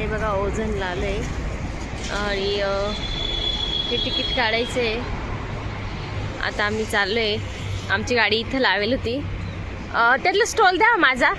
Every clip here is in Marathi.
हे बघा ओझन लाल आहे. आणि हे तिकीट काढायचं आहे. आता आम्ही चाललो आहे आमची गाडी इथं लावेल होती. त्यातला त्यातलं स्टॉल द्या माझा.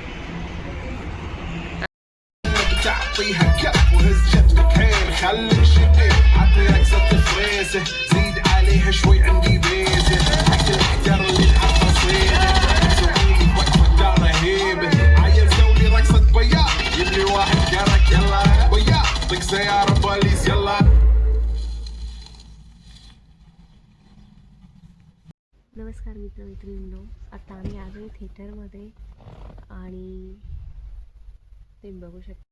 नमस्कार मित्र मैत्रिणींनो आता आम्ही आलो थिएटरमध्ये आणि ते बघू शकतो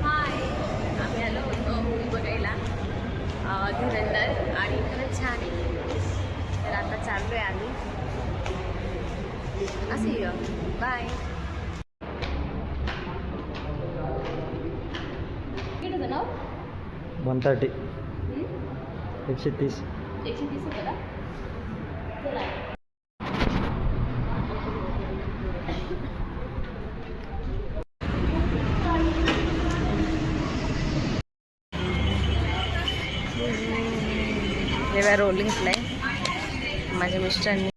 आम्ही आलो आणि छान आहे. तर आता आहे बाय वन थर्टी एकशे तीस. एकशे तीस जेव्हा रोल घेतलाय माझ्या मिस्टरांनी.